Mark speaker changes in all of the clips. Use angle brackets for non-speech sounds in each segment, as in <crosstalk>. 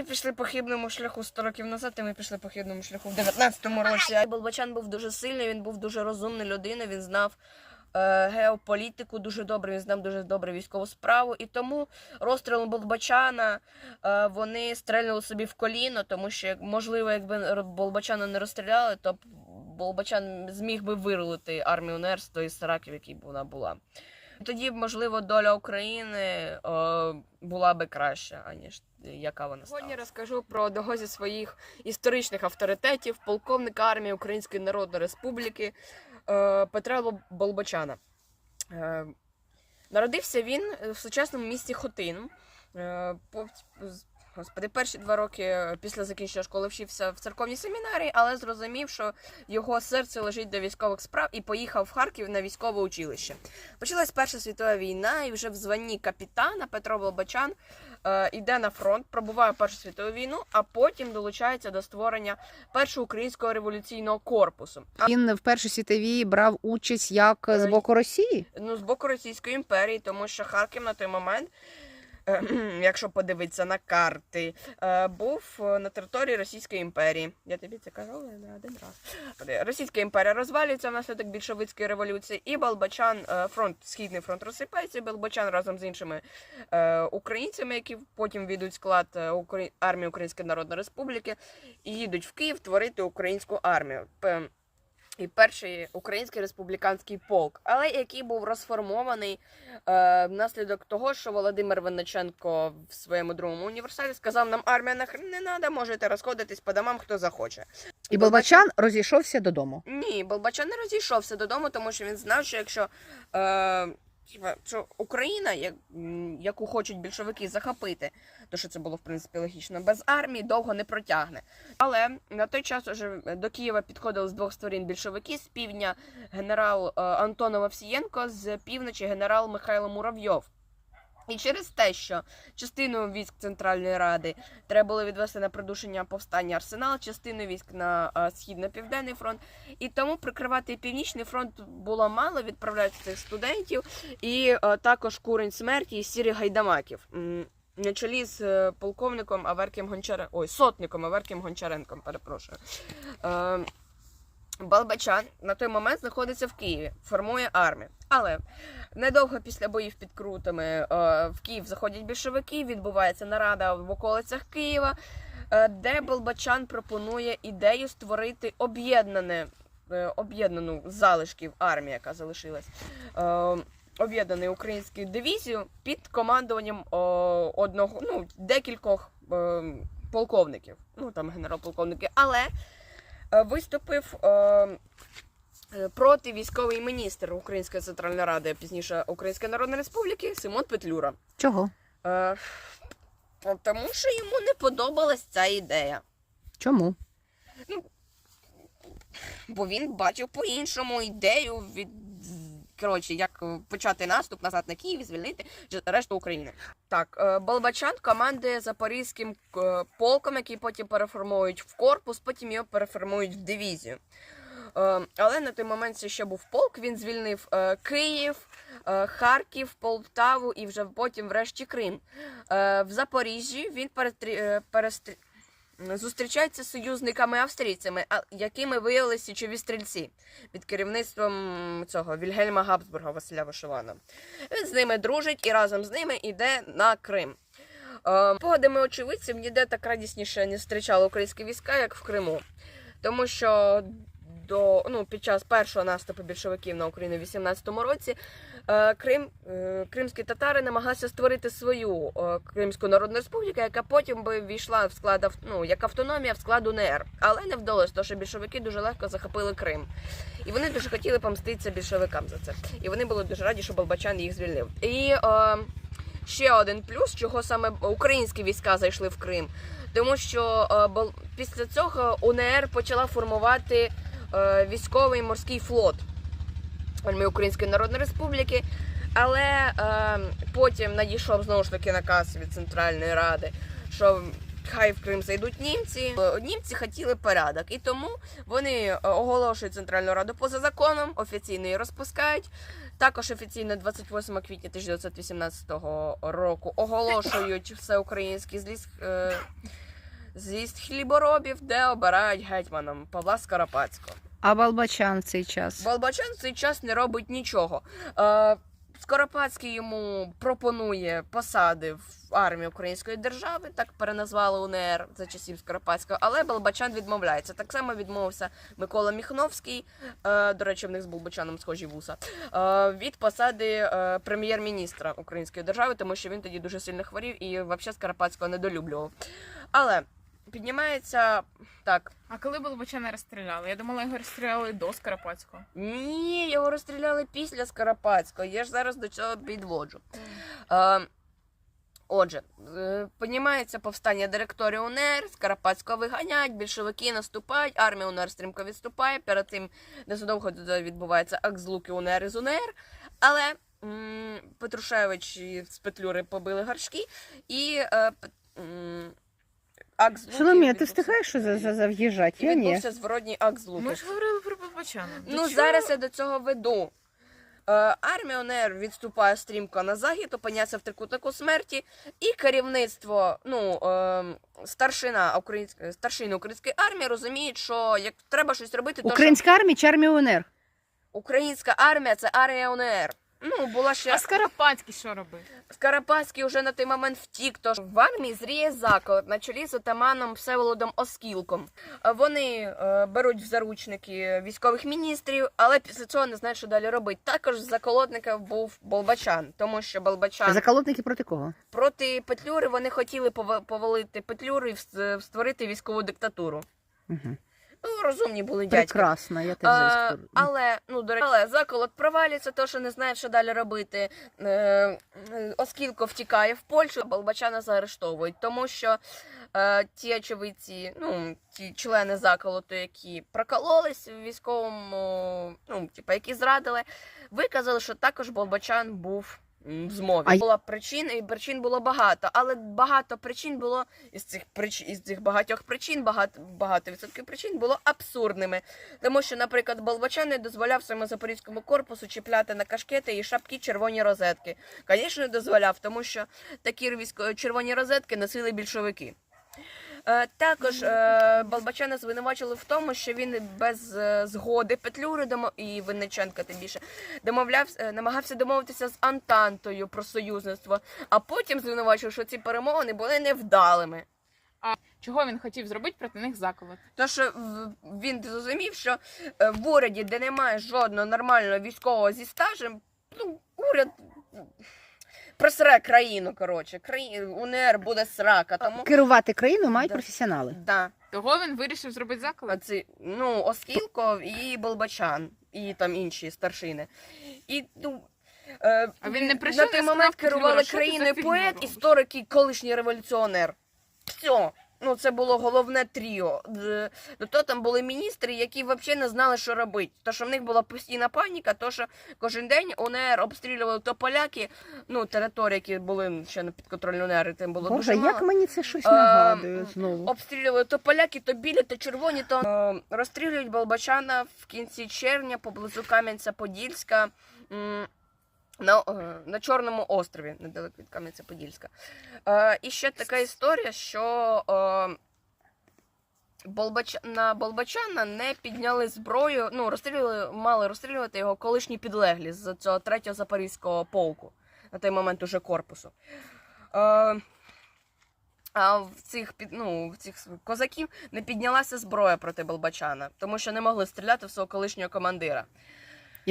Speaker 1: ми пішли по хибному шляху 100 років назад, і ми пішли по хибному шляху в 19-му році. Болбачан був дуже сильний, він був дуже розумний людина, він знав е, геополітику дуже добре, він знав дуже добре військову справу. І тому розстрілом Болбачана е, вони стрельнули собі в коліно, тому що, можливо, якби Болбачана не розстріляли, то Болбачан зміг би вирулити армію НР з тої сараків, які б вона була. Тоді можливо, доля України е, була би краща, аніж яка вона стала.
Speaker 2: Сьогодні розкажу про одного зі своїх історичних авторитетів, полковника армії Української Народної Республіки е, Петра Болбочана. Е, Народився він в сучасному місті Хотин. Е, Господи, перші два роки після закінчення школи вчився в церковній семінарії, але зрозумів, що його серце лежить до військових справ і поїхав в Харків на військове училище. Почалась Перша світова війна, і вже в званні капітана Петро Болбочан е, йде на фронт, пробуває Першу світову війну, а потім долучається до створення першого українського революційного корпусу. А,
Speaker 3: Він в Першій світовій брав участь як з боку Росії.
Speaker 1: ну, з боку Російської імперії, тому що Харків на той момент. Е, <clears throat> Якщо подивитися на карти, е, був е, на території Російської імперії. Я тобі це казала не один раз. Російська імперія розвалюється внаслідок більшовицької революції, і Балбачан, фронт, східний фронт розсипається, Балбачан разом з іншими українцями, які потім війдуть склад армії Української Народної Республіки, і їдуть в Київ творити українську армію. І перший український республіканський полк, але який був розформований е, внаслідок того, що Володимир Винниченко в своєму другому універсалі сказав: нам армія нахрен не треба, можете розходитись по домам, хто захоче.
Speaker 3: І Болбачан розійшовся додому.
Speaker 1: Ні, Болбачан не розійшовся додому, тому що він знав, що якщо е, що Україна, як, яку хочуть більшовики захопити, то що це було в принципі логічно, без армії довго не протягне. Але на той час уже до Києва підходили з двох сторін більшовики з півдня генерал е, Антон Овсієнко, з півночі генерал Михайло Муравйов. І через те, що частину військ Центральної Ради треба було відвести на придушення повстання Арсенал, частину військ на е, східно-південний фронт, і тому прикривати північний фронт було мало, відправляють цих студентів, і е, також курень смерті і сірі гайдамаків. На чолі з е, полковником Аверким Гончаренком, ой, сотником Аверким Гончаренком, перепрошую. Е, Балбачан на той момент знаходиться в Києві, формує армію. Але недовго після боїв під крутами е, в Київ заходять більшовики, відбувається нарада в околицях Києва, е, де Балбачан пропонує ідею створити об'єднане, е, об'єднану залишків армії, яка залишилась. Об'єднану українську дивізію під командуванням одного, ну, декількох е, полковників, ну там генерал-полковники, але виступив е, е, проти військовий міністр Української Центральної Ради, а пізніше Української Народної Республіки Симон Петлюра.
Speaker 3: Чого?
Speaker 1: Е, тому що йому не подобалась ця ідея.
Speaker 3: Чому?
Speaker 1: Бо він бачив по-іншому ідею від. Коротше, як е, почати наступ назад на Київ звільнити решту України. Так, е, Болбачан командує запорізьким е, полком, який потім переформують в корпус, потім його переформують в дивізію. Але на той момент це ще був полк. Він звільнив Київ, Харків, Полтаву і вже потім, врешті, Крим. В Запоріжжі він перестрі... зустрічається з союзниками австрійцями, а- якими виявилися січові стрільці під керівництвом цього Вільгельма Габсбурга Василя Вишивана. Він з ними дружить і разом з ними йде на Крим. Е, Погодами очевидців ніде так радісніше не зустрічали українські війська, як в Криму. Тому що до, ну, під час першого наступу більшовиків на Україну в 18-му році е, Крим, е, кримські татари намагалися створити свою е, Кримську Народну Республіку, яка потім би війшла в склад ну, як автономія в склад УНР. Але не вдалося, тому що більшовики дуже легко захопили Крим. І вони дуже хотіли помститися більшовикам за це. І вони були дуже раді, що Балбачан їх звільнив. І е, ще один плюс, чого саме українські війська зайшли в Крим. Тому що е, після цього УНР почала формувати військовий морський флот армії Української Народної Республіки. Але е, потім надійшов знову ж таки наказ від Центральної Ради, що хай в Крим зайдуть німці. Е, Німці хотіли порядок, і тому вони е, оголошують Центральну Раду поза законом, офіційно її розпускають. Також офіційно 28 квітня 1918 року оголошують всеукраїнський зліз. Е, з'їзд хліборобів, де обирають гетьманом Павла Скоропадського.
Speaker 3: А Балбачан в цей час.
Speaker 1: Балбачан в цей час не робить нічого. Е, Скоропадський йому пропонує посади в армії Української держави, так переназвали УНР за часів Скоропадського, але Балбачан відмовляється. Так само відмовився Микола Міхновський, е, до речі, в них з Балбачаном схожі вуса, е, від посади е, прем'єр-міністра Української держави, тому що він тоді дуже сильно хворів і взагалі Скоропадського недолюблював. Але піднімається так.
Speaker 4: А коли Болбочана розстріляли? Я думала, його розстріляли до Скоропадського.
Speaker 1: Ні, його розстріляли після Скоропадського. Я ж зараз до цього підводжу. Е, отже, е, піднімається повстання директорів УНР, Скоропадського виганяють, більшовики наступають, армія УНР стрімко відступає. Перед тим незадовго відбувається акт злуки УНР із УНР. Але м, Петрушевич з Петлюри побили горшки і. Е, м, акт злуки
Speaker 3: Соломія, ти встигаєш що за, за, за в'їжджати?
Speaker 1: І
Speaker 3: Я ні.
Speaker 1: відбувся зворотній акт злуки.
Speaker 4: Ми ж говорили про Болбочана. До
Speaker 1: Ну,
Speaker 4: чого-
Speaker 1: зараз я до цього веду. Е, армія ОНР відступає стрімко на захід, опиняється в трикутнику смерті, і керівництво, ну, е, старшина української старшини української армії розуміють, що як треба щось робити, то що
Speaker 3: Українська армія чи армія УНР?
Speaker 1: українська армія це армія ОНР. Ну, була ще
Speaker 4: А Скоропадський що робив?
Speaker 1: Скарапаський вже на той момент втік, тож в армії зріє заколот на чолі з отаманом Всеволодом Оскілком. Вони е, беруть в заручники військових міністрів, але після цього не знають, що далі робити. Також з заколотника був Болбачан, тому що Болбачан
Speaker 3: Заколотники проти кого?
Speaker 1: проти Петлюри вони хотіли пов- повалити Петлюру і вс- створити військову диктатуру.
Speaker 3: Угу.
Speaker 1: Ну, розумні були дядьки.
Speaker 3: Прекрасно, я тебе
Speaker 1: А, але ну до речі, але заколот провалюється, то що не знають, що далі робити. Е, е, Оскілко втікає в Польщу, Балбачана заарештовують, тому що е, ті очевидці, ну ті члени заколоту, які прокололись в військовому, ну типу, які зрадили, виказали, що також Балбачан був. Змові
Speaker 3: А
Speaker 1: була причин, і причин було багато, але багато причин було із цих прич... із цих багатьох причин, багато багато відсотків причин було абсурдними. Тому що, наприклад, Болбачан не дозволяв своєму запорізькому корпусу чіпляти на кашкети і шапки червоні розетки. Звісно, не дозволяв, тому що такі червоні розетки носили більшовики. Е, також е, Болбачана звинувачили в тому, що він без е, згоди Петлюри і Винниченка тим більше домовлявся, намагався домовитися з Антантою про союзництво, а потім звинувачив, що ці перемовини були невдалими.
Speaker 4: А Чого він хотів зробити проти них заколот?
Speaker 1: То що він зрозумів, що в уряді, де немає жодного нормального військового зі стажем, ну, уряд просре країну, коротше. Краї... УНР буде срака. Тому
Speaker 3: Керувати країною мають
Speaker 1: Да.
Speaker 3: професіонали.
Speaker 1: да,
Speaker 4: Того він вирішив зробити заклад.
Speaker 1: оці, ну, Оскілков і Болбачан, і там інші старшини. І, ну, Е,
Speaker 4: А він не прийшов
Speaker 1: на
Speaker 4: і
Speaker 1: той
Speaker 4: сказав
Speaker 1: момент керували
Speaker 4: що ти за
Speaker 1: країною поет,
Speaker 4: робиш?
Speaker 1: історик і колишній революціонер. Все. Ну, це було головне тріо. Д- Ну, то там були міністри, які взагалі не знали, що робити. То, що в них була постійна паніка, то що кожен день УНР обстрілювали то поляки, ну, території, які були ще на підконтрольні УНР, тим було
Speaker 3: Боже,
Speaker 1: дуже
Speaker 3: як мені це щось
Speaker 1: Е,
Speaker 3: нагадує знову.
Speaker 1: Обстрілювали то поляки, то білі, то червоні, то е, розстрілюють Болбачана в кінці червня поблизу Кам'янця-Подільська. На, е, на Чорному острові, недалеко від Кам'янця-Подільська. Е, і ще така історія, що е, Болбач... на Болбачана не підняли зброю, ну, розстрілювали, мали розстрілювати його колишні підлеглі з цього третього запорізького полку, на той момент уже корпусу. Е, а в цих ну, в цих козаків не піднялася зброя проти Болбачана, тому що не могли стріляти в свого колишнього командира.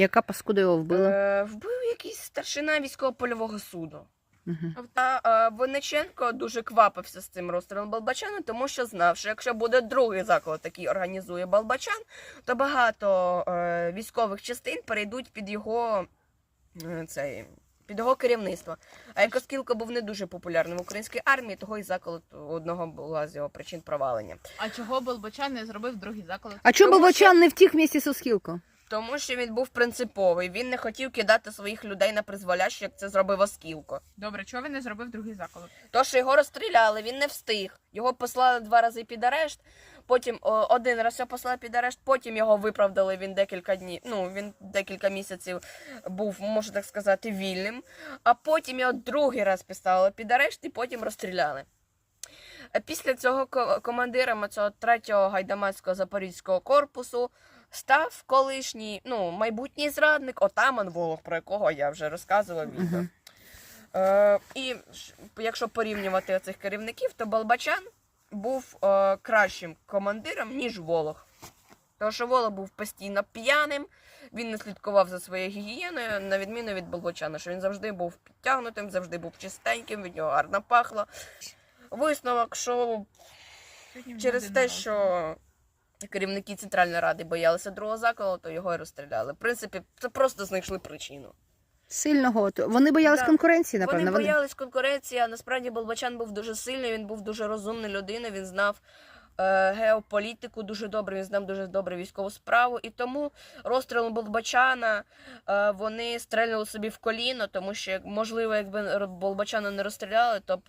Speaker 3: Яка паскуда його вбила?
Speaker 1: Е, вбив якийсь старшина військово-польового суду.
Speaker 3: Мгм.
Speaker 1: А е, Винниченко дуже квапився з цим розстрілом Балбачана, тому що знав, що якщо буде другий заклад, який організує Балбачан, то багато е, військових частин перейдуть під його е, цей. Під його керівництво. А як Оскілко був не дуже популярним в українській армії, того і заколот одного була з його причин провалення.
Speaker 4: А чого Болбочан не зробив другий заколот?
Speaker 3: А чому
Speaker 1: Тому
Speaker 3: Болбочан не втік вместе з Оскілко?
Speaker 1: Тому що він був принциповий. Він не хотів кидати своїх людей на призволяще, як це зробив Оскілко.
Speaker 4: Добре, чого він не зробив другий заколот?
Speaker 1: То, що його розстріляли, він не встиг. Його послали два рази під арешт. Потім о, один раз його послали під арешт, потім його виправдали. Він декілька днів. Ну він декілька місяців був, можна так сказати, вільним. А потім його другий раз поставили під арешт і потім розстріляли. Після цього ко- командиром цього третього гайдамацького запорізького корпусу став колишній, ну, майбутній зрадник отаман Волох, про якого я вже розказував відео.
Speaker 3: Мгм.
Speaker 1: Е, і якщо порівнювати цих керівників, то Балбачан був е, кращим командиром, ніж Волох. Тому що Волох був постійно п'яним, він не слідкував за своєю гігієною, на відміну від Болбочана, що він завжди був підтягнутим, завжди був чистеньким, від нього гарно пахло. Висновок, що через те, що керівники Центральної ради боялися другого заколу, то його і розстріляли. В принципі, це просто знайшли причину.
Speaker 3: Сильного. Вони боялись
Speaker 1: Да.
Speaker 3: конкуренції, напевно.
Speaker 1: Вони боялись конкуренції, а насправді Болбачан був дуже сильний, він був дуже розумна людина, він знав е, геополітику дуже добре, він знав дуже добре військову справу. І тому розстрілом Болбачана е, вони стрельнули собі в коліно, тому що, можливо, якби Болбачана не розстріляли, то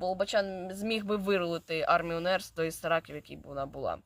Speaker 1: Болбачан зміг би вирулити армію НЕР з тої сараків, які б вона була.